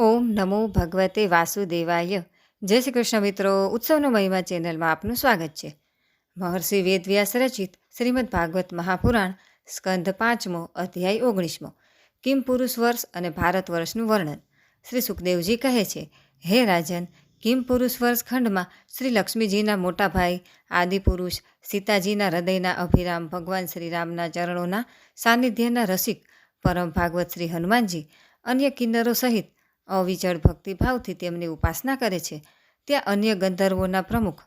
ઓમ નમો ભગવતે વાસુદેવાય. જય શ્રી કૃષ્ણ મિત્રો, ઉત્સવનો મહિમા ચેનલમાં આપનું સ્વાગત છે. મહર્ષિ વેદવ્યાસ રચિત શ્રીમદ ભાગવત મહાપુરાણ સ્કંધ પાંચમો અધ્યાય ઓગણીસમો. કિમ પુરુષ વર્ષ અને ભારત વર્ષનું વર્ણન. શ્રી સુખદેવજી કહે છે, હે રાજન, કિમ પુરુષ વર્ષ ખંડમાં શ્રી લક્ષ્મીજીના મોટા ભાઈ આદિપુરુષ સીતાજીના હૃદયના અભિરામ, ભગવાન શ્રીરામના ચરણોના સાનિધ્યના રસિક, પરમ ભાગવત શ્રી હનુમાનજી, અન્ય કિન્નરો સહિત અવિચળ ભક્તિભાવથી તેમની ઉપાસના કરે છે. ત્યાં અન્ય ગંધર્વોના પ્રમુખ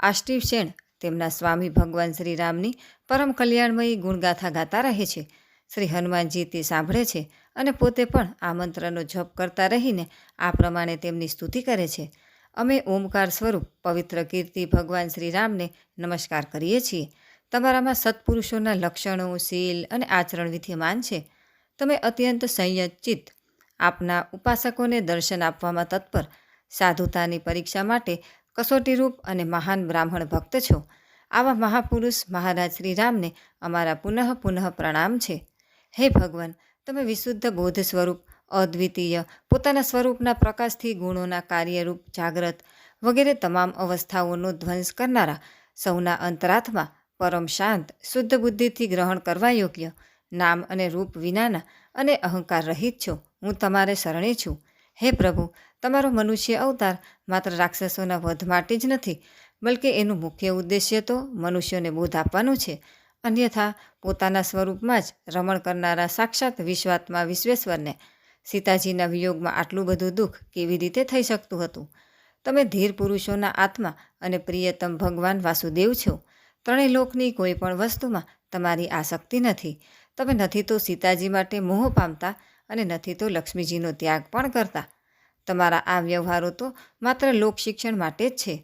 આષ્ટિવ સેણ તેમના સ્વામી ભગવાન શ્રી રામની પરમ કલ્યાણમયી ગુણગાથા ગાતા રહે છે. શ્રી હનુમાનજી તે સાંભળે છે અને પોતે પણ આ મંત્રનો જપ કરતા રહીને આ પ્રમાણે તેમની સ્તુતિ કરે છે. અમે ઓમકાર સ્વરૂપ પવિત્ર કીર્તિ ભગવાન શ્રી રામને નમસ્કાર કરીએ છીએ. તમારામાં સત્પુરુષોના લક્ષણો, શીલ અને આચરણ વિદ્યમાન છે. તમે અત્યંત સંયચિત આપના ઉપાસકોને દર્શન આપવામાં તત્પર સાધુતાની પરીક્ષા માટે કસોટીરૂપ અને મહાન બ્રાહ્મણ ભક્ત છો. આવા મહાપુરુષ મહારાજ શ્રી રામને અમારા પુનઃ પુનઃ પ્રણામ છે. હે ભગવાન, તમે વિશુદ્ધ બોધ સ્વરૂપ, અદ્વિતીય, પોતાના સ્વરૂપના પ્રકાશથી ગુણોના કાર્યરૂપ જાગ્રત વગેરે તમામ અવસ્થાઓનો ધ્વંસ કરનારા સૌના અંતરાત્મા પરમ શાંત, શુદ્ધ બુદ્ધિથી ગ્રહણ કરવા યોગ્ય નામ અને રૂપ વિનાના અને અહંકાર રહિત છો. હું તમારે શરણે છું. હે પ્રભુ, તમારો મનુષ્ય અવતાર માત્ર રાક્ષસોના વધ માટે જ નથી, બલકે એનું મુખ્ય ઉદ્દેશ્ય તો મનુષ્યોને બોધ આપવાનું છે. અન્યથા, પોતાના સ્વરૂપમાં જ રમણ કરનારા સાક્ષાત વિશ્વાત્મા વિશ્વેશ્વરને સીતાજીના વિયોગમાં આટલું બધું દુઃખ કેવી રીતે થઈ શકતું હતું? તમે ધીર પુરુષોના આત્મા અને પ્રિયતમ ભગવાન વાસુદેવ છો. ત્રણેય લોકની કોઈ પણ વસ્તુમાં તમારી આસક્તિ નથી. તમે નથી તો સીતાજી માટે મોહ પામતા અને નથી તો લક્ષ્મીજીનો ત્યાગ પણ કરતા. તમારા આ વ્યવહારો તો માત્ર લોક શિક્ષણ માટે જ છે.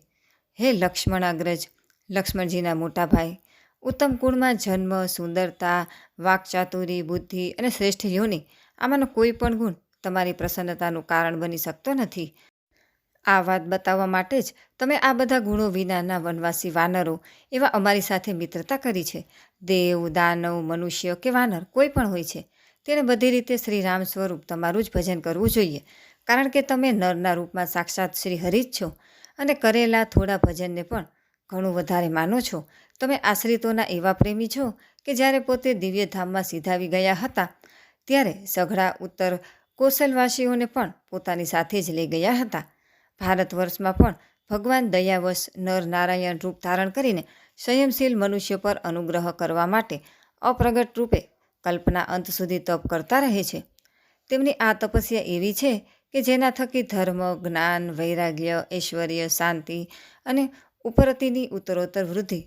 હે લક્ષ્મણાગ્રજ લક્ષ્મણજીના મોટા ભાઈ, ઉત્તમ કુળમાં જન્મ, સુંદરતા, વાકચાતુરી, બુદ્ધિ અને શ્રેષ્ઠ યોની આમાંનો કોઈ પણ ગુણ તમારી પ્રસન્નતાનું કારણ બની શકતો નથી. આ વાત બતાવવા માટે જ તમે આ બધા ગુણો વિનાના વનવાસી વાનરો એવા અમારી સાથે મિત્રતા કરી છે. દેવ, દાનવ, મનુષ્ય કે વાનર કોઈ પણ હોય છે. તેને બધી રીતે શ્રી રામ સ્વરૂપ તમારું જ ભજન કરવું જોઈએ. કારણ કે તમે નરના રૂપમાં સાક્ષાત શ્રી હરિ જ છો અને કરેલા થોડા ભજનને પણ ઘણું વધારે માનો છો. તમે આશ્રિતોના એવા પ્રેમી છો કે જ્યારે પોતે દિવ્યધામમાં સીધાવી ગયા હતા, ત્યારે સઘળા ઉત્તર કૌશલવાસીઓને પણ પોતાની સાથે જ લઈ ગયા હતા. ભારત વર્ષમાં પણ ભગવાન દયાવશ નર નારાયણ રૂપ ધારણ કરીને સંયમશીલ મનુષ્ય પર અનુગ્રહ કરવા માટે અપ્રગટ રૂપે કલ્પના અંત સુધી તપ કરતા રહે છે. તેમની આ તપસ્યા એવી છે કે જેના થકી ધર્મ, જ્ઞાન, વૈરાગ્ય, ઐશ્વર્ય, શાંતિ અને ઉપરતીની ઉત્તરોત્તર વૃદ્ધિ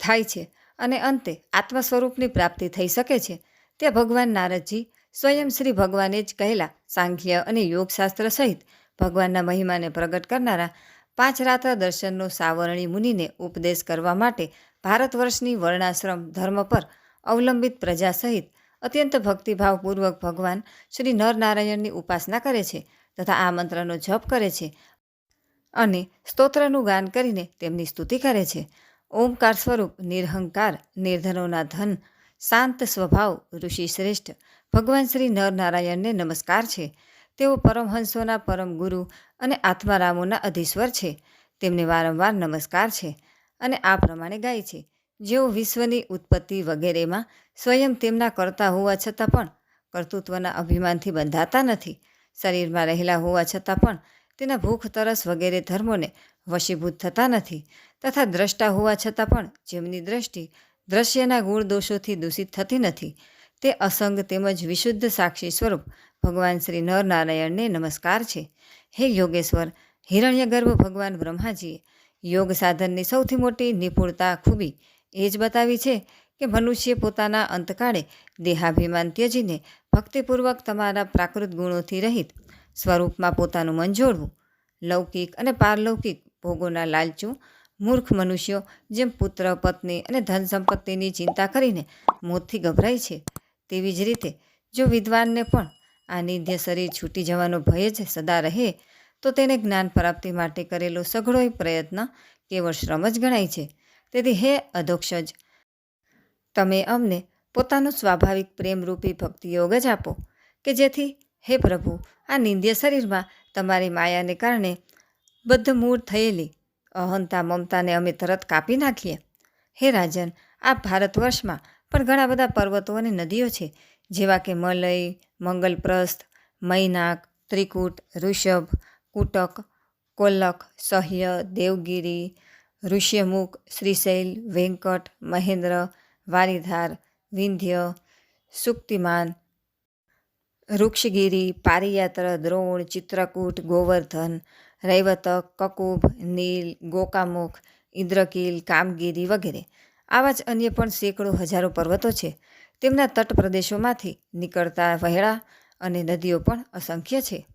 થાય છે અને અંતે આત્મ સ્વરૂપની પ્રાપ્તિ થઈ શકે છે. ત્યાં ભગવાન નારદજી સ્વયં શ્રી ભગવાને જ કહેલા સાંખ્ય અને યોગશાસ્ત્ર સહિત ભગવાનના મહિમાને પ્રગટ કરનારા પાંચ રાત્ર દર્શનનો સાવરણી મુનિને ઉપદેશ કરવા માટે ભારત વર્ષની વર્ણાશ્રમ ધર્મ પર અવલંબિત પ્રજા સહિત અત્યંત ભક્તિભાવપૂર્વક ભગવાન શ્રી નરનારાયણની ઉપાસના કરે છે તથા આ મંત્રનો જપ કરે છે અને સ્તોત્રનું ગાન કરીને તેમની સ્તુતિ કરે છે. ઓમકાર સ્વરૂપ, નિરહંકાર, નિર્ધનોના ધન, શાંત સ્વભાવ, ઋષિ શ્રેષ્ઠ, ભગવાન શ્રી નરનારાયણને નમસ્કાર છે. તેઓ પરમહંસોના પરમ ગુરુ અને આત્મારામોના અધીશ્વર છે. તેમને વારંવાર નમસ્કાર છે અને આ પ્રમાણે ગાય છે. જેઓ વિશ્વની ઉત્પત્તિ વગેરેમાં સ્વયં તેમના કરતા હોવા છતાં પણ કર્તૃત્વના અભિમાનથી બંધાતા નથી. શરીરમાં રહેલા હોવા છતાં પણ તેના ભૂખ, તરસ વગેરે ધર્મોને વશીભૂત થતા નથી તથા દ્રષ્ટા હોવા છતાં પણ જેમની દ્રષ્ટિ દ્રશ્યના ગુણ દોષોથી દૂષિત થતી નથી. તે અસંગ તેમજ વિશુદ્ધ સાક્ષી સ્વરૂપ ભગવાન શ્રી નરનારાયણને નમસ્કાર છે. હે યોગેશ્વર, હિરણ્યગર્ભ ભગવાન બ્રહ્માજીએ યોગ સાધનની સૌથી મોટી નિપુણતા ખૂબી એ જ બતાવી છે કે મનુષ્ય પોતાના અંતકાળે દેહાભિમાન ત્યજીને ભક્તિપૂર્વક તમારા પ્રાકૃત ગુણોથી રહિત સ્વરૂપમાં પોતાનું મન જોડવું, લૌકિક અને પારલૌકિક ભોગોના લાલચું, મૂર્ખ મનુષ્યો જેમ પુત્ર, પત્ની અને ધન સંપત્તિની ચિંતા કરીને મોતથી ગભરાય છે. તેવી જ રીતે જો વિદ્વાનને પણ આ નિધ્ય શરીર છૂટી જવાનો ભય જ સદા રહે, તો તેને જ્ઞાન પ્રાપ્તિ માટે કરેલો સઘળોય પ્રયત્ન કેવળ શ્રમ જ ગણાય છે. તેથી હે અધોક્ષજ, તમે અમને પોતાનો સ્વાભાવિક પ્રેમરૂપી ભક્તિયોગ જ આપો, કે જેથી હે પ્રભુ, આ નિંદ્ય શરીરમાં તમારી માયાને કારણે બદ્ધ મૂળ થયેલી અહંતા મમતાને અમે તરત કાપી નાખીએ. હે રાજન, આ ભારત વર્ષમાં પણ ઘણા બધા પર્વતો અને નદીઓ છે, જેવા કે મલય મંગલપ્રસ્થ, મૈનાક, ત્રિકૂટ, ઋષભ, કુટક, કોલ્લક, સહ્ય, દેવગીરી, ઋષ્યમુખ, શ્રીશૈલ, વેંકટ, મહેન્દ્ર, વારીધાર, વિંધ્ય, સુક્તિમાન વૃક્ષગીરી પારિયાત્ર, દ્રોણ, ચિત્રકૂટ, ગોવર્ધન, રૈવતક, કકુભ, નીલ, ગોકામુખ, ઇન્દ્રકીલ, કામગીરી વગેરે. આવા જ અન્ય પણ સેંકડો હજારો પર્વતો છે. તેમના તટ પ્રદેશોમાંથી નીકળતા વહેળા અને નદીઓ પણ અસંખ્ય છે.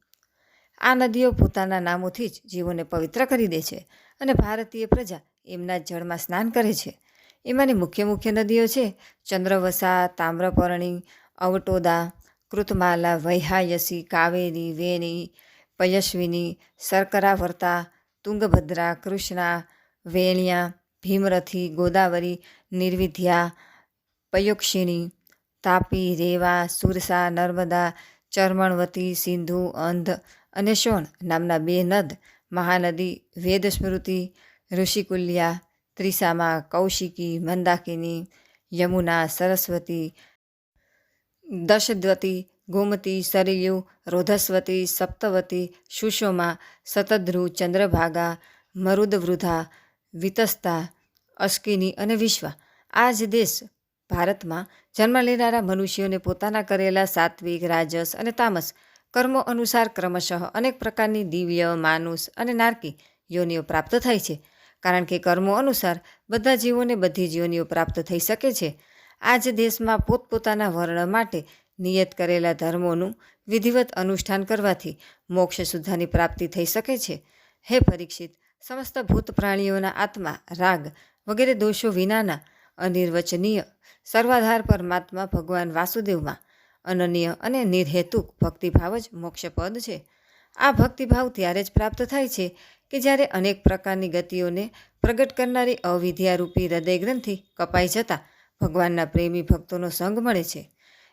આ નદીઓ પોતાના નામોથી જ જીવોને પવિત્ર કરી દે છે અને ભારતીય પ્રજા એમના જળમાં સ્નાન કરે છે. એમાંની મુખ્ય મુખ્ય નદીઓ છે ચંદ્રવસા, તામ્રપર્ણી, અવટોદા, કૃતમાલા, વૈહાયસી, કાવેરી, વેણી, પયશ્વિની, સરકરાવર્તા, તુંગભદ્રા, કૃષ્ણા, વેણિયા ભીમરથી ગોદાવરી, નિર્વિધ્યા, પયોક્ષિણી, તાપી, રેવા, સુરસા, નર્મદા, ચરમણવતી, સિંધુ, અંધ અને શોણ નામના બે નદ, મહાનદી વેદ સ્મૃતિ ઋષિકુલ્યા, ત્રિસામાં કૌશિકી, મંદાકિની, યમુના, સરસ્વતી, દશદ્વતી, ગોમતી, સરયુ, રોધસ્વતી, સપ્તવતી, સુષોમા, સતદ્રુ, ચંદ્રભાગા, મરુદવૃધા વિતસ્તા, અશ્કિની અને વિશ્વા. આ જ દેશ ભારતમાં જન્મ લેનારા મનુષ્યોને પોતાના કરેલા સાત્વિક, રાજસ અને તામસ કર્મો અનુસાર ક્રમશઃ અનેક પ્રકારની દિવ્ય માનુસ અને નારકી યોનિઓ પ્રાપ્ત થાય છે. કારણ કે કર્મો અનુસાર બધા જીવોને બધી જીવનીઓ પ્રાપ્ત થઈ શકે છે. આ જ દેશમાં પોતપોતાના વર્ણ માટે નિયત કરેલા ધર્મોનું વિધિવત અનુષ્ઠાન કરવાથી મોક્ષ સુધ્ધાની પ્રાપ્તિ થઈ શકે છે. હે પરીક્ષિત સમસ્ત ભૂત પ્રાણીઓના આત્મા, રાગ વગેરે દોષો વિનાના અનિર્વચનીય સર્વાધાર પરમાત્મા ભગવાન વાસુદેવમાં અનન્ય અને નિર્હેતુક ભક્તિભાવ જ મોક્ષપદ છે. આ ભક્તિભાવ ત્યારે જ પ્રાપ્ત થાય છે કે જ્યારે અનેક પ્રકારની ગતિઓને પ્રગટ કરનારી અવિદ્યારૂપી હૃદય ગ્રંથિ કપાઈ જતાં ભગવાનના પ્રેમી ભક્તોનો સંગ મળે છે.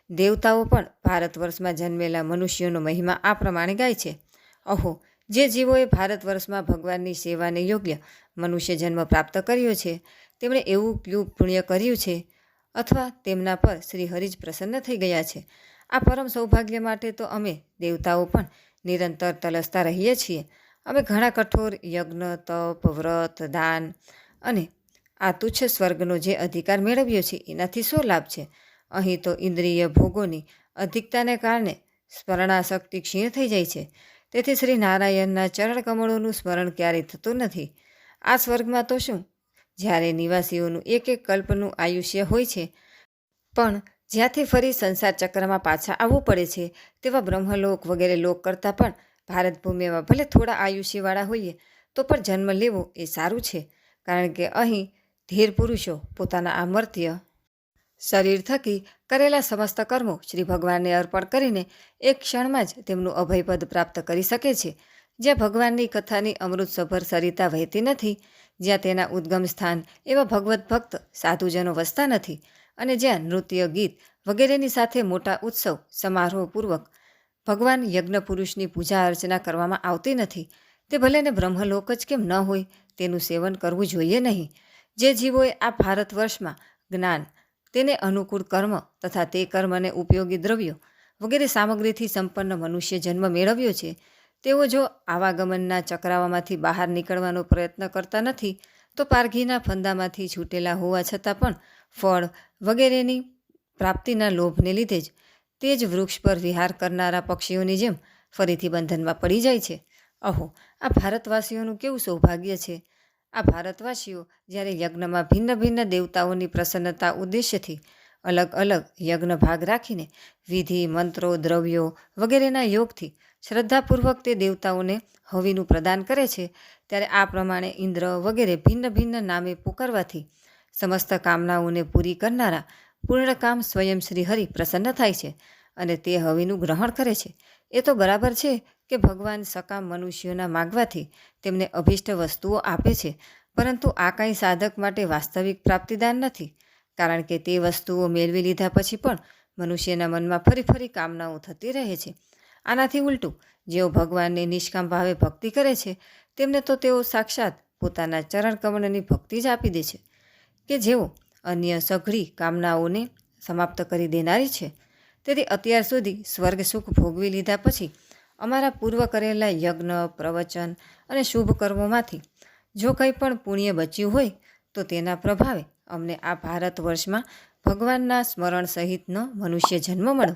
દેવતાઓ પણ ભારત વર્ષમાં જન્મેલા મનુષ્યોનો મહિમા આ પ્રમાણે ગાય છે. અહો જે જીવોએ ભારત વર્ષમાં ભગવાનની સેવાને યોગ્ય મનુષ્ય જન્મ પ્રાપ્ત કર્યો છે, તેમણે એવું ક્યુ પુણ્ય કર્યું છે અથવા તેમના પર શ્રી હરિજ પ્રસન્ન થઈ ગયા છે. આ પરમ સૌભાગ્ય માટે તો અમે દેવતાઓ પણ નિરંતર તલસતા રહીએ છીએ. અમે ઘણા કઠોર યજ્ઞ, તપ, વ્રત, દાન અને આ તુચ્છ સ્વર્ગનો જે અધિકાર મેળવ્યો છે, એનાથી શું લાભ છે? અહીં તો ઇન્દ્રિય ભોગોની અધિકતાને કારણે સ્મરણાશક્તિ ક્ષીણ થઈ જાય છે. તેથી શ્રી નારાયણના ચરણ કમળોનું સ્મરણ ક્યારેય થતું નથી. આ સ્વર્ગમાં તો શું? જ્યારે નિવાસીઓનું એક એક કલ્પનું આયુષ્ય હોય છે, પણ જ્યાંથી ફરી સંસાર ચક્રમાં પાછા આવવું પડે છે, તેવા બ્રહ્મલોક વગેરે લોક કરતાં પણ ભારત ભૂમિમાં ભલે થોડા આયુષ્યવાળા હોઈએ, તો પણ જન્મ લેવો એ સારું છે. કારણ કે અહીં ધીર પુરુષો પોતાના આમર્ત્ય શરીર થકી કરેલા સમસ્ત કર્મો શ્રી ભગવાનને અર્પણ કરીને એક ક્ષણમાં જ તેમનું અભયપદ પ્રાપ્ત કરી શકે છે. જ્યાં ભગવાનની કથાની અમૃતસભર સરિતા વહેતી નથી, જ્યાં તેના ઉદ્ગમ સ્થાન એવા ભગવત ભક્ત, સાધુજનો વસતા નથી અને જ્યાં નૃત્ય, ગીત વગેરેની સાથે મોટા ઉત્સવ, સમારોહપૂર્વક ભગવાન યજ્ઞ પુરુષની પૂજા અર્ચના કરવામાં આવતી નથી. તે ભલેને બ્રહ્મલોક જ કેમ ન હોય, તેનું સેવન કરવું જોઈએ નહીં. જે જીવોએ આ ભારત વર્ષમાં જ્ઞાન તેને અનુકૂળ કર્મ તથા તે કર્મને ઉપયોગી દ્રવ્યો વગેરે સામગ્રીથી સંપન્ન મનુષ્ય જન્મ મેળવ્યો છે, તેઓ જો આવાગમનના ચક્રાવામાંથી બહાર નીકળવાનો પ્રયત્ન કરતા નથી, તો પારઘીના ફંદામાંથી છૂટેલા હોવા છતાં પણ ફળ વગેરેની પ્રાપ્તિના લોભને લીધે જ તે જ વૃક્ષ પર વિહાર કરનારા પક્ષીઓની જેમ ફરીથી બંધનમાં પડી જાય છે. અહો, આ ભારતવાસીઓનું કેવું સૌભાગ્ય છે? આ ભારતવાસીઓ જ્યારે યજ્ઞમાં ભિન્ન ભિન્ન દેવતાઓની પ્રસન્નતા ઉદ્દેશ્યથી અલગ અલગ યજ્ઞ ભાગ રાખીને વિધિ, મંત્રો, દ્રવ્યો વગેરેના યોગથી શ્રદ્ધાપૂર્વક તે દેવતાઓને હવિનું પ્રદાન કરે છે, ત્યારે આ પ્રમાણે ઇન્દ્ર વગેરે ભિન્ન ભિન્ન નામે પુકારવાથી સમસ્ત કામનાઓને પૂરી કરનારા પૂર્ણકામ સ્વયં શ્રી હરિ પ્રસન્ન થાય છે અને તે હવિનું ગ્રહણ કરે છે. એ તો બરાબર છે કે ભગવાન સકામ મનુષ્યોના માગવાથી તેમને અભિષ્ટ વસ્તુઓ આપે છે, પરંતુ આ કાંઈ સાધક માટે વાસ્તવિક પ્રાપ્તિદાન નથી, કારણ કે તે વસ્તુઓ મેળવી લીધા પછી પણ મનુષ્યના મનમાં ફરી ફરી કામનાઓ થતી રહે છે. આનાથી ઉલટું, જેઓ ભગવાનને નિષ્કામ ભાવે ભક્તિ કરે છે, તેમને તો તેઓ સાક્ષાત પોતાના ચરણકમળની ભક્તિ જ આપી દે છે, કે જેઓ અન્ય સઘળી કામનાઓને સમાપ્ત કરી દેનારી છે. તેથી અત્યાર સુધી સ્વર્ગ સુખ ભોગવી લીધા પછી અમારા પૂર્વ કરેલા યજ્ઞ, પ્રવચન અને શુભ કર્મોમાંથી જો કંઈ પણ પુણ્ય બચ્યું હોય, તો તેના પ્રભાવે અમને આ ભારત વર્ષમાં ભગવાનના સ્મરણ સહિતનો મનુષ્ય જન્મ મળ્યો.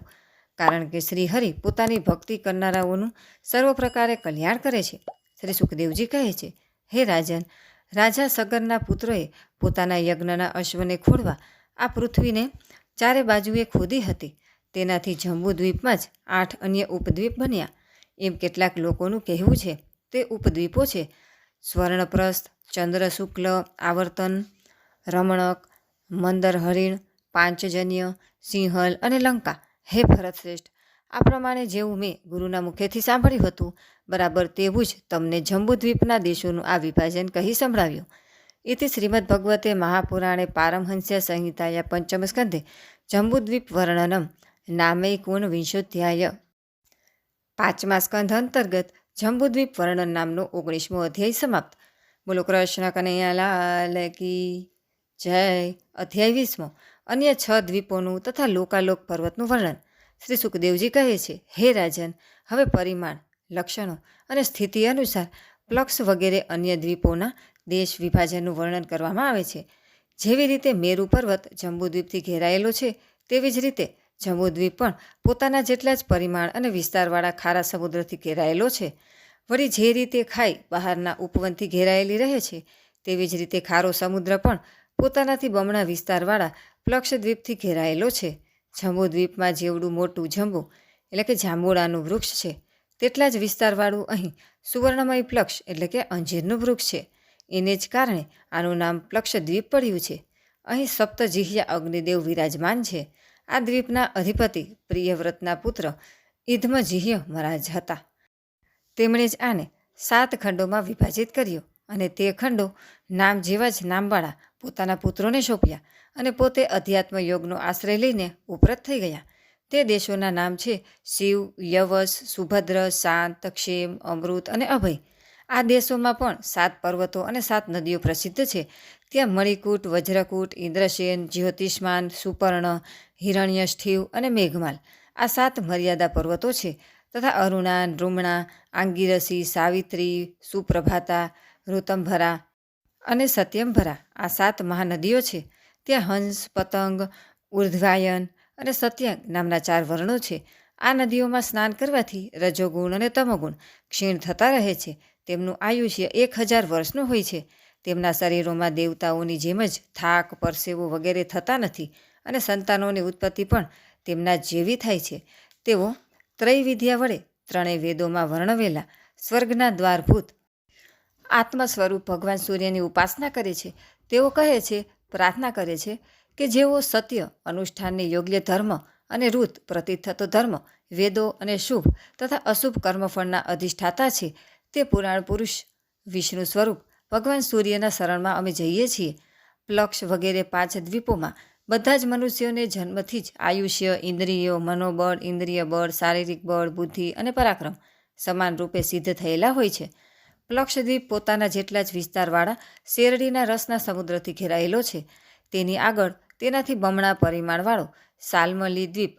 કારણ કે શ્રી હરિ પોતાની ભક્તિ કરનારાઓનું સર્વ પ્રકારે કલ્યાણ કરે છે. શ્રી સુખદેવજી કહે છે, હે રાજન, રાજા સગરના પુત્રોએ પોતાના યજ્ઞના અશ્વને ખોડવા આ પૃથ્વીને ચારે બાજુએ ખોદી હતી. તેનાથી જંબુદ્વીપમાં જ આઠ અન્ય ઉપદ્વીપ બન્યા. એમ કેટલાક લોકોનું કહેવું છે, તે ઉપદ્વીપો છે. સ્વર્ણપ્રસ્થ, ચંદ્ર શુક્લ, આવર્તન, રમણક, મંદર હરિણ, પાંચજન્ય, સિંહલ અને લંકા. હે ભરત શ્રેષ્ઠ, આ પ્રમાણે જેવું મેં ગુરુના મુખેથી સાંભળ્યું હતું, બરાબર તેવું જ તમને જંબુદ્વીપના દેશોનું આ વિભાજન કહી સંભળાવ્યું. ઇતિ શ્રીમદ ભગવતે મહાપુરાણે પારમહંસ્ય સંહિતાયા પંચમ સ્કંધે જંબુદ્વીપ વર્ણનમ નામૈકોન વિંશોધ્યાય પાંચમા સ્કંધ અંતર્ગત જંબુદ્વીપ વર્ણન નામનો ઓગણીસમો અધ્યાય સમાપ્ત. બોલો કૃષ્ણ કનૈયાલાલ કી જય. અધ્યાય વીસમો. અન્ય છ દ્વીપોનું તથા લોકાલોક પર્વતનું વર્ણન. શ્રી સુખદેવજી કહે છે, હે રાજન, હવે પરિમાણ, લક્ષણો અને સ્થિતિ અનુસાર પ્લક્ષ વગેરે અન્ય દ્વીપોના દેશ વિભાજનનું વર્ણન કરવામાં આવે છે. જેવી રીતે મેરુ પર્વત જંબુદ્વીપથી ઘેરાયેલો છે, તેવી જ રીતે જંબુદ્વીપ પણ પોતાના જેટલા જ પરિમાણ અને વિસ્તારવાળા ખારા સમુદ્રથી ઘેરાયેલો છે. વળી જે રીતે ખાઈ બહારના ઉપવનથી ઘેરાયેલી રહે છે, તેવી જ રીતે ખારો સમુદ્ર પણ પોતાનાથી બમણા વિસ્તારવાળા પ્લક્ષદ્વીપથી ઘેરાયેલો છે. જંબુદ્વીપમાં જેવડું મોટું જંબુ, એટલે કે જાંબુડાનું વૃક્ષ છે, તેટલા જ વિસ્તારવાળું અહીં સુવર્ણમય પ્લક્ષ, એટલે કે અંજીરનું વૃક્ષ છે. એને જ કારણે આનું નામ પ્લક્ષદ્વીપ પડ્યું છે. અહીં સપ્તજીહ્યા અગ્નિદેવ વિરાજમાન છે. આ દ્વીપના અધિપતિ, પ્રિયવ્રતના પુત્ર ઇધમજીહ્ય મહારાજ હતા. તેમણે જ આને સાત ખંડોમાં વિભાજિત કર્યો અને તે ખંડો નામ જેવા જ નામવાળા પોતાના પુત્રોને સોંપ્યા અને પોતે અધ્યાત્મ યોગનો આશ્રય લઈને ઉપરત થઈ ગયા. તે દેશોના નામ છે શિવ, યવસ, સુભદ્ર, શાંત, ક્ષેમ, અમૃત અને અભય. આ દેશોમાં પણ સાત પર્વતો અને સાત નદીઓ પ્રસિદ્ધ છે. ત્યાં મણિકૂટ, વજ્રકૂટ ઇન્દ્રસેન જ્યોતિષ્માન, સુપર્ણ હિરણ્યષ્ઠિવ અને મેઘમાલ. આ સાત મર્યાદા પર્વતો છે તથા અરુણા, નૃમણા, આંગિરસી, સાવિત્રી, સુપ્રભાતા, ઋતંભરા અને સત્યમભરા આ સાત મહાનદીઓ છે. ત્યાં હંસ, પતંગ, ઉર્ધ્વાયન અને સત્યાંગ નામના ચાર વર્ણો છે. આ નદીઓમાં સ્નાન કરવાથી રજોગુણ અને તમોગુણ ક્ષીણ થતા રહે છે. તેમનું આયુષ્ય એક હજાર વર્ષનું હોય છે. તેમના શરીરોમાં દેવતાઓની જેમ જ થાક, પરસેવો વગેરે થતા નથી અને સંતાનોની ઉત્પત્તિ પણ તેમના જેવી થાય છે. તેઓ ત્રૈવિદ્યા વડે ત્રણેય વેદોમાં વર્ણવેલા સ્વર્ગના દ્વારભૂત આત્મ સ્વરૂપ ભગવાન સૂર્યની ઉપાસના કરે છે. તેઓ કહે છે, પ્રાર્થના કરે છે કે જેઓ સત્ય, અનુષ્ઠાનને યોગ્ય ધર્મ અને રૂત પ્રતીત થતો ધર્મ, વેદો અને શુભ તથા અશુભ કર્મફળના અધિષ્ઠાતા છે તે પુરાણ પુરુષ વિષ્ણુ સ્વરૂપ ભગવાન સૂર્યના શરણમાં અમે જઈએ છીએ. પ્લક્ષ વગેરે પાંચ દ્વીપોમાં બધા જ મનુષ્યોને જન્મથી જ આયુષ્ય, ઇન્દ્રિયો, મનોબળ, ઇન્દ્રિય બળ, શારીરિક બળ, બુદ્ધિ અને પરાક્રમ સમાન રૂપે સિદ્ધ થયેલા હોય છે. પ્લક્ષદ્વીપ પોતાના જેટલા જ વિસ્તારવાળા શેરડીના રસના સમુદ્રથી ઘેરાયેલો છે. તેની આગળ તેનાથી બમણા પરિમાણવાળો સાલમલી દ્વીપ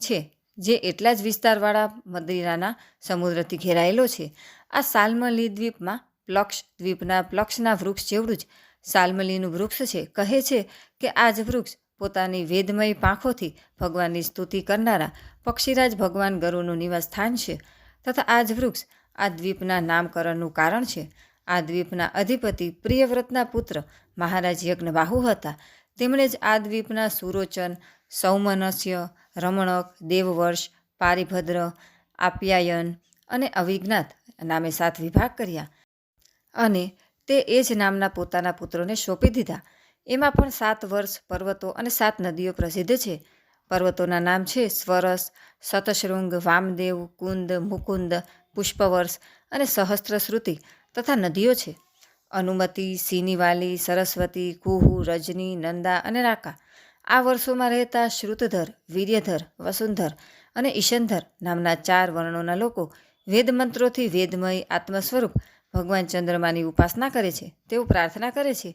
છે, જે એટલા જ વિસ્તારવાળા મદિરાના સમુદ્રથી ઘેરાયેલો છે. આ સાલમલી દ્વીપમાં પ્લક્ષ, દ્વીપના પ્લક્ષના વૃક્ષ જેવડું જ સાલમલીનું વૃક્ષ છે. કહે છે કે આ જ વૃક્ષ પોતાની વેદમય પાંખોથી ભગવાનની સ્તુતિ કરનારા પક્ષીરાજ ભગવાન ગરુનું નિવાસ સ્થાન છે તથા આ જ વૃક્ષ આ દ્વીપના નામકરણનું કારણ છે. આ દ્વીપના અધિપતિ પ્રિયવ્રતના પુત્ર મહારાજ યજ્ઞબાહુ હતા. તેમણે જ આ દ્વીપના સુરોચન, સૌમનસ્ય, રમણક, દેવવર્ષ, પારિભદ્ર, આપ્યાયન અને અવિજ્ઞાત નામે સાત વિભાગ કર્યા. અને તે એ જ નામના પોતાના પુત્રોને સોંપી દીધા. એમાં પણ સાત વર્ષ પર્વતો અને સાત નદીઓ પ્રસિદ્ધ છે. પર્વતોના નામ છે સ્વરસ શતશૃંગ વામદેવ, કુંદ, મુકુંદ, પુષ્પવર્ષ અને સહસ્ત્રશ્રુતિ તથા નદીઓ છે. અનુમતિ, સિનીવાલી, સરસ્વતી, કુહુ, રજની, નંદા અને રાકા આ વર્ષોમાં રહેતા શ્રુતધર, વીર્યધર, વસુંધર અને ઈશંધર નામના ચાર વર્ણોના લોકો વેદ મંત્રોથી વેદમય આત્મ સ્વરૂપ ભગવાન ચંદ્રમાની ઉપાસના કરે છે, તેઓ પ્રાર્થના કરે છે,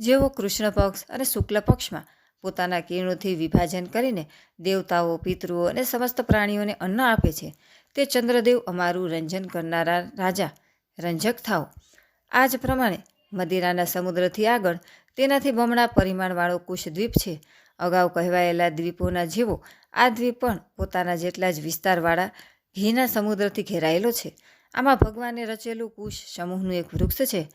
જેઓ કૃષ્ણ પક્ષ અને શુક્લ પક્ષમાં પોતાના કિરણોથી વિભાજન કરીને દેવતાઓ, પિતૃઓ અને સમસ્ત પ્રાણીઓને અન્ન આપે છે. તે ચંદ્રદેવ અમારું રંજન કરનારા રાજા, રંજક થાઓ. આ જ પ્રમાણે મદિરાના સમુદ્રથી આગળ તેનાથી બમણા પરિમાણવાળો કુશદ્વીપ છે. અગાઉ કહેવાયેલા દ્વીપોના જેવો આ દ્વીપ પણ પોતાના જેટલા જ વિસ્તારવાળા ઘીના સમુદ્રથી ઘેરાયેલો છે. આમાં ભગવાને રચેલું કુશ સમૂહનું એક વૃક્ષ છે.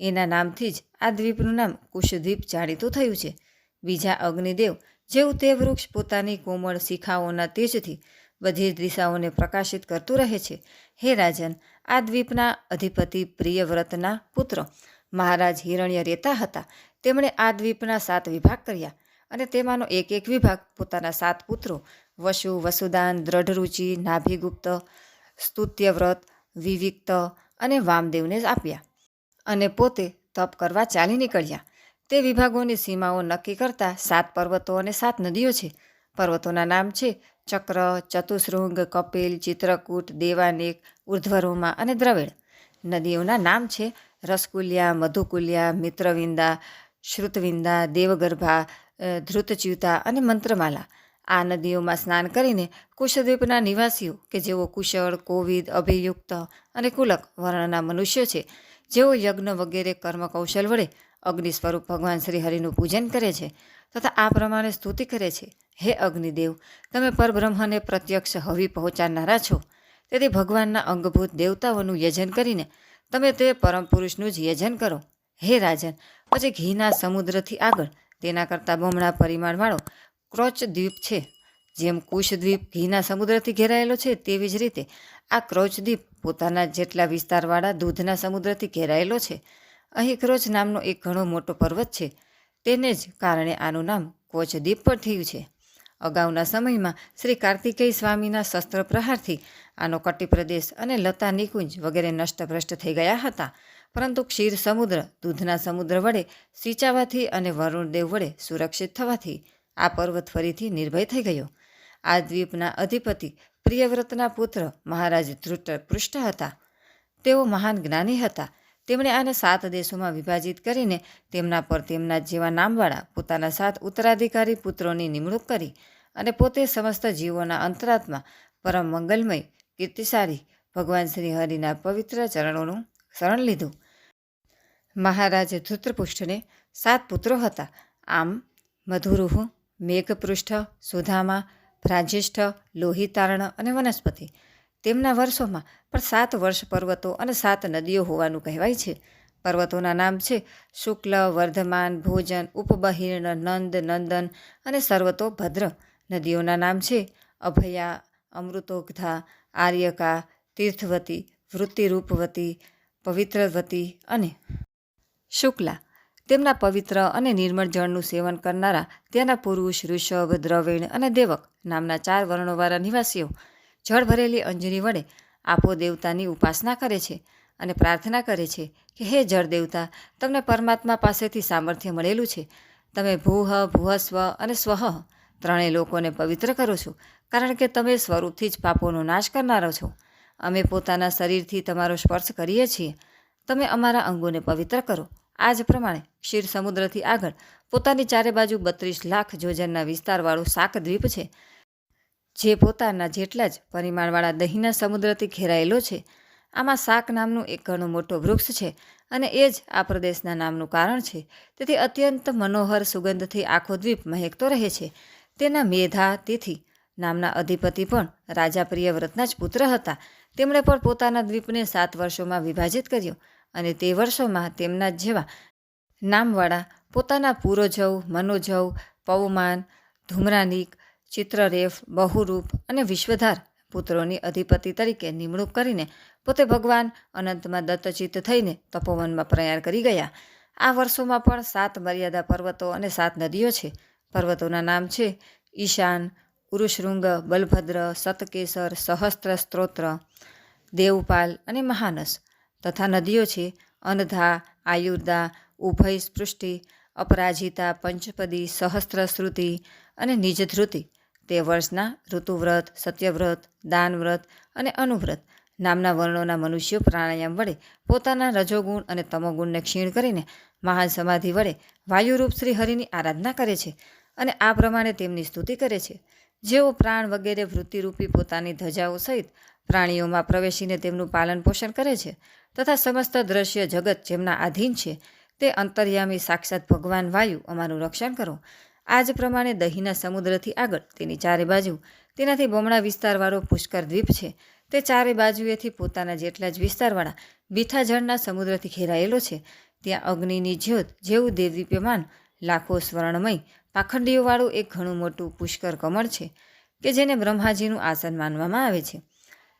એના નામથી જ આ દ્વીપનું નામ કુશદ્વીપ જાણીતું થયું છે. બીજા અગ્નિદેવ જેવું તે વૃક્ષ પોતાની કોમળ શિખાઓના તેજથી બધી દિશાઓને પ્રકાશિત કરતું રહે છે. હે રાજન, આ દ્વીપના અધિપતિ પ્રિયવ્રતના પુત્ર મહારાજ હિરણ્ય રહેતા હતા. તેમણે આ દ્વીપના સાત વિભાગ કર્યા અને તેમાંનો એક એક વિભાગ પોતાના સાત પુત્રો વસુ, વસુદાન દ્રઢરુચિ નાભિગુપ્ત, સ્તુત્યવ્રત વિવિક્ત અને વામદેવને જ આપ્યા અને પોતે તપ કરવા ચાલી નીકળ્યા. તે વિભાગોની સીમાઓ નક્કી કરતા સાત પર્વતો અને સાત નદીઓ છે. પર્વતોના નામ છે ચક્ર, ચતુશૃંગ, કપિલ, ચિત્રકૂટ, દેવાનેક, ઉર્ધ્વરોમા અને દ્રવિડ. નદીઓના નામ છે રસકુલ્યા, મધુકુલ્યા, મિત્રવિંદા, શ્રુતવિંદા, દેવગર્ભા ધ્રુતચ્યુતા અને મંત્રમાલા. આ નદીઓમાં સ્નાન કરીને કુશદ્વીપના નિવાસીઓ કે જેઓ કુશળ, કોવિદ, અભિયુક્ત અને કુલક વર્ણના મનુષ્યો છે, જેઓ યજ્ઞ વગેરે કર્મ કૌશલ વડે અગ્નિ સ્વરૂપ ભગવાન શ્રી હરિનું પૂજન કરે છે તથા આ પ્રમાણે સ્તુતિ કરે છે, હે અગ્નિદેવ, તમે પરબ્રહ્મને પ્રત્યક્ષ હવી પહોંચાડનારા છો. તેથી ભગવાનના અંગભૂત દેવતાઓનું યજન કરીને તમે તે પરમ પુરુષનું જ યજન કરો. હે રાજન, પછી ઘીના સમુદ્રથી આગળ તેના કરતાં બમણા પરિમાણવાળો ક્રોચ દ્વીપ છે. જેમ કુશ દ્વીપ ઘીના સમુદ્રથી ઘેરાયેલો છે, તેવી જ રીતે આ ક્રોચ દ્વીપ પોતાના જેટલા વિસ્તારવાળા દૂધના સમુદ્રથી ઘેરાયેલો છે. અહીં ક્રોચ નામનો એક ઘણો મોટો પર્વત છે. તેને જ કારણે આનું નામ કોચ દ્વીપ પણ થયું છે. અગાઉના સમયમાં શ્રી કાર્તિકેય સ્વામીના શસ્ત્ર પ્રહારથી આનો કટી પ્રદેશ અને લતા નિકુંજ વગેરે નષ્ટભ્રષ્ટ થઈ ગયા હતા. પરંતુ ક્ષીર સમુદ્ર દૂધના સમુદ્ર વડે સિંચાવાથી અને વરુણદેવ વડે સુરક્ષિત થવાથી આ પર્વત ફરીથી નિર્ભય થઈ ગયો. આ દ્વીપના અધિપતિ પ્રિયવ્રતના પુત્ર મહારાજ ધૃત પૃષ્ઠ હતા. તેઓ મહાન જ્ઞાની હતા. તેમણે આને સાત દેશોમાં વિભાજિત કરીને તેમના પર તેમના જેવા નામવાળા પોતાના સાત ઉત્તરાધિકારી પુત્રોની નિમણૂક કરી અને પોતે સમસ્ત જીવોના અંતરાત્મા પરમ મંગલમય, કીર્તિશાળી, ભગવાન શ્રી હરિના પવિત્ર ચરણોનું શરણ લીધું. મહારાજ ધૃતપુષ્ઠને સાત પુત્રો હતા. આમ મધુરુહ મેઘપૃષ્ઠ, સુધામા ભ્રાજિષ્ઠ લોહિતારણ અને વનસ્પતિ. તેમના વર્ષોમાં પણ સાત વર્ષ પર્વતો અને સાત નદીઓ હોવાનું કહેવાય છે. પર્વતોના નામ છે શુક્લ, વર્ધમાન, ભોજન, ઉપબહિર્ણ, નંદ, નંદન અને સર્વતો ભદ્ર. નદીઓના નામ છે અભયા, અમૃતોગ્ધા, આર્યકા, તીર્થવતી, વૃત્તિરૂપવતી, પવિત્રવતી અને શુક્લા. તેમના પવિત્ર અને નિર્મળ જળનું સેવન કરનારા ત્યાંના પુરુષ, ઋષભ દ્રવિણ અને દેવક નામના ચાર વર્ણોવાળા નિવાસીઓ જળ ભરેલી અંજની વડે આપો દેવતાની ઉપાસના કરે છે અને પ્રાર્થના કરે છે કે હે જળ દેવતા, તમને પરમાત્મા પાસેથી સામર્થ્ય મળેલું છે. તમે ભૂહ, ભૂહસ્વ અને સ્વહ ત્રણેય લોકોને પવિત્ર કરો છો, કારણ કે તમે સ્વરૂપથી જ પાપોનો નાશ કરનારો છો. અમે પોતાના શરીરથી તમારો સ્પર્શ કરીએ છીએ. તમે અમારા અંગોને પવિત્ર કરો. આ જ પ્રમાણે ક્ષીર સમુદ્રથી આગળ પોતાની ચારે બાજુ બત્રીસ લાખ જોજનના વિસ્તારવાળું શાક દ્વીપ છે. જે પોતાના જેટલા જ પરિમાણવાળા દહીંના સમુદ્રથી ઘેરાયેલો છે, આમાં શાક નામનું એક ઘણો મોટો વૃક્ષ છે અને એ જ આ પ્રદેશના નામનું કારણ છે. તેથી અત્યંત મનોહર સુગંધથી આખો દ્વીપ મહેકતો રહે છે. તેના મેધા તિથિ નામના અધિપતિ પણ રાજા પ્રિયવ્રતના જ પુત્ર હતા. તેમણે પણ પોતાના દ્વીપને સાત વર્ષોમાં વિભાજિત કર્યો. અને તે વર્ષોમાં તેમના જેવા નામવાળા પોતાના પૂરોજવ, મનોજવ, પવમાન, ધૂમ્રાનિક, ચિત્રરેફ, બહુરૂપ અને વિશ્વધાર પુત્રોની અધિપતિ તરીકે નિમણૂક કરીને પોતે ભગવાન અનંતમાં દત્તચિત્ત થઈને તપોવનમાં પ્રયાણ કરી ગયા. આ વર્ષોમાં પણ સાત મર્યાદા પર્વતો અને સાત નદીઓ છે. પર્વતોના નામ છે ઈશાન, ઉરુશૃંગ, બલભદ્ર, સતકેસર, સહસ્ત્ર સ્ત્રોત્ર, દેવપાલ અને મહાનસ. તથા નદીઓ છે અનધા આયુર્દા, ઉભય સ્પૃષ્ટિ અપરાજિતા, પંચપદી, સહસ્ત્ર શ્રુતિ અને નિજધ્રુતિ. તે વર્ષના ઋતુવ્રત, સત્યવ્રત, દાનવ્રત અને અનુવ્રત નામના વર્ણોના મનુષ્યો પ્રાણાયામ વડે પોતાના રજોગુણ અને તમોગુણને ક્ષીણ કરીને મહાન સમાધિ વડે વાયુરૂપ શ્રી હરિની આરાધના કરે છે અને આ પ્રમાણે તેમની સ્તુતિ કરે છે. જેઓ પ્રાણ વગેરે વૃત્તિરૂપી પોતાની ધજાઓ સહિત પ્રાણીઓમાં પ્રવેશીને તેમનું પાલન પોષણ કરે છે તથા સમસ્ત દ્રશ્ય જગત જેમના આધીન છે તે અંતર્યામી સાક્ષાત ભગવાન વાયુ અમારું રક્ષણ કરો. આ જ પ્રમાણે દહીંના સમુદ્રથી આગળ તેની ચારે બાજુ તેનાથી બમણા વિસ્તારવાળો પુષ્કર દ્વીપ છે. તે ચારે બાજુએથી પોતાના જેટલા જ વિસ્તારવાળા મીઠા જળના સમુદ્રથી ઘેરાયેલો છે. ત્યાં અગ્નિની જ્યોત જેવું દેદીપ્યમાન લાખો સ્વર્ણમય પાખંડીઓવાળું એક ઘણું મોટું પુષ્કર કમળ છે કે જેને બ્રહ્માજીનું આસન માનવામાં આવે છે.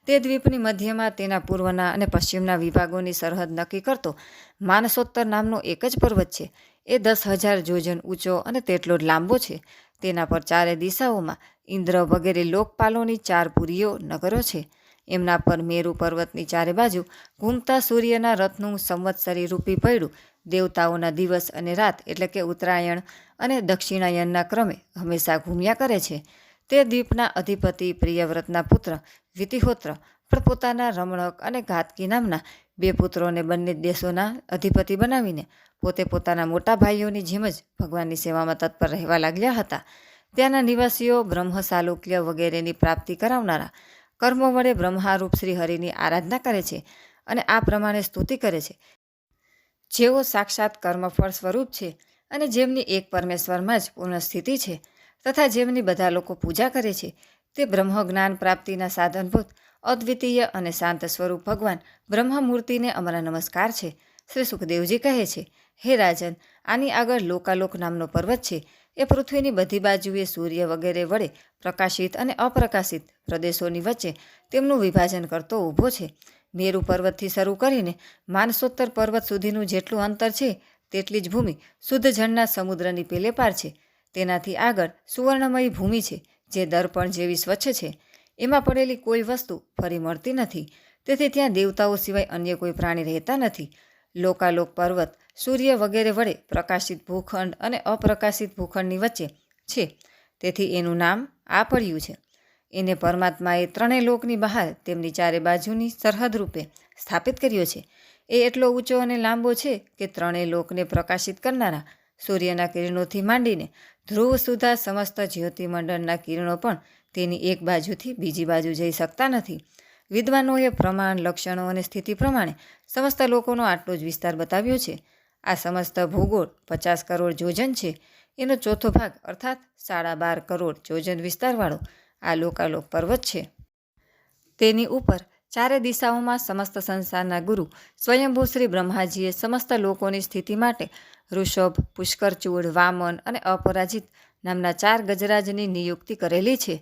તે દ્વીપની મધ્યમાં, તેના પૂર્વના અને પશ્ચિમના વિભાગોની સરહદ નક્કી કરતો માનસોત્તર નામનો એક જ પર્વત છે. એ દસ હજાર જોજન ઊંચો અને તેટલો જ લાંબો છે. તેના પર ચારે દિશાઓમાં ઇન્દ્ર વગેરે લોકપાલોની ચાર પુરીઓ નગરો છે. એમના પર મેરુ પર્વતની ચારે બાજુ ઘૂમતા સૂર્યના રથનું સંવત્સરી રૂપી પૈડું દેવતાઓના દિવસ અને રાત, એટલે કે ઉત્તરાયણ અને દક્ષિણાયનના ક્રમે હંમેશા ઘૂમ્યા કરે છે. તે દ્વીપના અધિપતિ પ્રિયવ્રતના પુત્ર વિતિહોત્ર પણ પોતાના રમણક અને ઘાતકી નામના બે પુત્રોને બંને દેશોના અધિપતિ બનાવીને પોતે પોતાના મોટા ભાઈઓની જેમ જ ભગવાનની સેવામાં તત્પર રહેવા લાગ્યા હતા. ત્યાંના નિવાસીઓ બ્રહ્મ સાલુક્ય વગેરેની પ્રાપ્તિ કરાવનારા કર્મો વડે બ્રહ્મારૂપ શ્રી હરિની આરાધના કરે છે અને આ પ્રમાણે સ્તુતિ કરે છે. જેઓ સાક્ષાત કર્મફળ સ્વરૂપ છે અને જેમની એક પરમેશ્વરમાં જ પૂર્ણ સ્થિતિ છે તથા જેમની બધા લોકો પૂજા કરે છે તે બ્રહ્મ જ્ઞાન પ્રાપ્તિના સાધનભૂત, અદ્વિતીય અને શાંત સ્વરૂપ ભગવાન બ્રહ્મમૂર્તિને અમારા નમસ્કાર છે. શ્રી સુખદેવજી કહે છે, હે રાજન, આની આગળ લોકાલોક નામનો પર્વત છે. એ પૃથ્વીની બધી બાજુએ સૂર્ય વગેરે વડે પ્રકાશિત અને અપ્રકાશિત પ્રદેશોની વચ્ચે તેમનું વિભાજન કરતો ઊભો છે. મેરુ પર્વતથી શરૂ કરીને માનસોત્તર પર્વત સુધીનું જેટલું અંતર છે, તેટલી જ ભૂમિ શુદ્ધ જળના સમુદ્રની પેલે પાર છે. તેનાથી આગળ સુવર્ણમયી ભૂમિ છે. જે દર્પણ જેવી સ્વચ્છ છે, એમાં પડેલી કોઈ વસ્તુ ફરી મળતી નથી. તેથી ત્યાં દેવતાઓ સિવાય અન્ય કોઈ પ્રાણી રહેતા નથી. લોકાલોક પર્વત, સૂર્ય વગેરે વડે પ્રકાશિત ભૂખંડ અને અપ્રકાશિત ભૂખંડની વચ્ચે છે. તેથી એનું નામ આ પડ્યું છે. એને પરમાત્માએ ત્રણેય લોકની બહાર તેમની ચારે બાજુની સરહદ રૂપે સ્થાપિત કર્યો છે. એ એટલો ઊંચો અને લાંબો છે કે ત્રણેય લોકને પ્રકાશિત કરનારા સૂર્યના કિરણોથી માંડીને ધ્રુવ સુધા સમસ્ત જ્યોતિમંડળના કિરણો પણ તેની એક બાજુથી બીજી બાજુ જઈ શકતા નથી. વિદ્વાનોએ પ્રમાણ, લક્ષણો અને સ્થિતિ પ્રમાણે સમસ્ત લોકોનો આટલો જ વિસ્તાર બતાવ્યો છે. આ સમસ્ત ભૂગોળ પચાસ કરોડ જોજન છે. એનો ચોથો ભાગ અર્થાત સાડા બાર કરોડ જોજન વિસ્તારવાળો આ લોકાલોક પર્વત છે. તેની ઉપર ચારે દિશાઓમાં સમસ્ત સંસારના ગુરુ સ્વયંભૂ શ્રી બ્રહ્માજીએ સમસ્ત લોકોની સ્થિતિ માટે ઋષભ, પુષ્કરચૂડ, વામન અને અપરાજિત નામના ચાર ગજરાજની નિયુક્તિ કરેલી છે.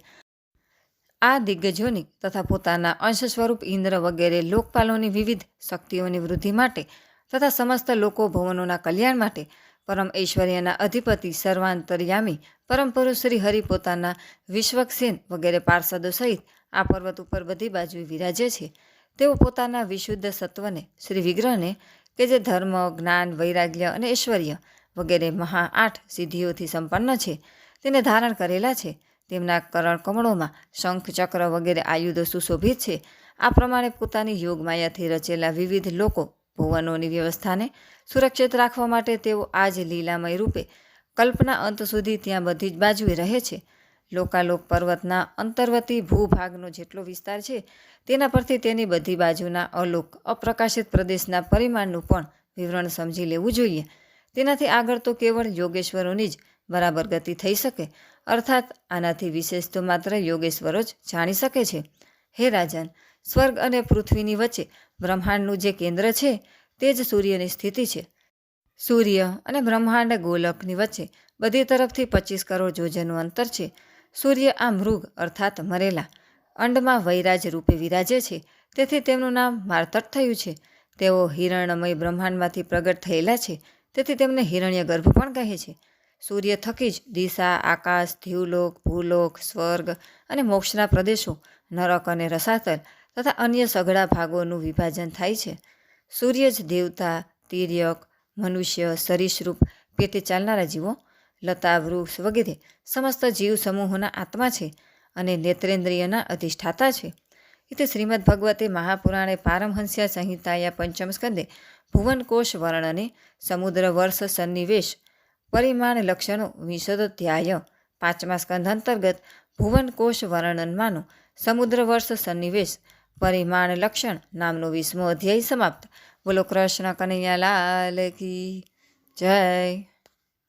આ દિગ્ગજોની તથા પોતાના અંશ સ્વરૂપ ઇન્દ્ર વગેરે લોકપાલોની વિવિધ શક્તિઓની વૃદ્ધિ માટે તથા સમસ્ત લોકો ભવનોના કલ્યાણ માટે પરમ ઐશ્વર્યના અધિપતિ સર્વાંતરયામી, પરમ પુરુષ શ્રી હરિ પોતાના વિશ્વક્સેન વગેરે પાર્ષદો સહિત આ પર્વત ઉપર બધી બાજુએ વિરાજે છે. તેઓ પોતાના વિશુદ્ધ સત્વને, શ્રી વિગ્રહને, કે જે ધર્મ, જ્ઞાન, વૈરાગ્ય અને ઐશ્વર્ય વગેરે મહા આઠ સિદ્ધિઓથી સંપન્ન છે, તેને ધારણ કરેલા છે. તેમના કરણ કમળોમાં શંખ ચક્ર વગેરે આયુધો સુશોભિત છે. આ પ્રમાણે પોતાની યોગમાયાથી રચેલા વિવિધ લોકો ભુવનોની વ્યવસ્થાને સુરક્ષિત રાખવા માટે તેઓ આજ લીલામય રૂપે કલ્પના અંત સુધી ત્યાં બધી જ બાજુએ રહે છે. લોકાલોક પર્વતના અંતર્વતી ભૂભાગનો જેટલો વિસ્તાર છે, તેના પરથી તેની બધી બાજુના અલોક અપ્રકાશિત પ્રદેશના પરિમાણનું પણ વિવરણ સમજી લેવું જોઈએ. તેનાથી આગળ તો કેવળ યોગેશ્વરોની જ બરાબર ગતિ થઈ શકે, અર્થાત આનાથી વિશેષ તો માત્ર યોગેશ્વરો જ જાણી શકે છે. હે રાજન, સ્વર્ગ અને પૃથ્વીની વચ્ચે બ્રહ્માંડનું જે કેન્દ્ર છે, તે જ સૂર્યની સ્થિતિ છે. સૂર્ય અને બ્રહ્માંડ ગોલકની વચ્ચે બધી તરફથી પચીસ કરોડ યોજનનું અંતર છે. સૂર્ય આ મૃગ અર્થાત મરેલા. અંડમાં વૈરાજ રૂપે વિરાજે છે. તેથી તેમનું નામ માર્તટ થયું છે. તેઓ હિરણમય બ્રહ્માંડમાંથી પ્રગટ થયેલા છે. તેથી તેમને હિરણ્ય ગર્ભ પણ કહે છે. સૂર્ય થકી જ દિશા, આકાશ ધીવલોક ભૂલોક, સ્વર્ગ અને મોક્ષના પ્રદેશો, નરક અને રસાતલ તથા અન્ય સઘળા ભાગોનું વિભાજન થાય છે. સૂર્ય જ દેવતા, તિર્યક, મનુષ્ય, સરીસૃપ પેટે ચાલનારા જીવો લતા વૃક્ષ વગેરે સમસ્ત જીવ સમૂહોના આત્મા છે અને નેત્રેન્દ્રિયના અધિષ્ઠાતા છે. એટલે શ્રીમદ ભગવતે મહાપુરાણે પારમહંસ્ય સંહિતાયા પંચમ સ્કંદે ભુવનકોશ વર્ણને સમુદ્ર વર્ષ સન્નિવેશ પરિમાણ લક્ષણો વિશદોધ્યાય પાંચમા સ્કંદ અંતર્ગત ભુવનકોશ વર્ણનમાંનો સમુદ્ર વર્ષ સન્નિવેશ પરિમાણ લક્ષણ નામનો વીસમો અધ્યાય સમાપ્ત. બોલો કૃષ્ણ કનૈયાલાલ કી જય.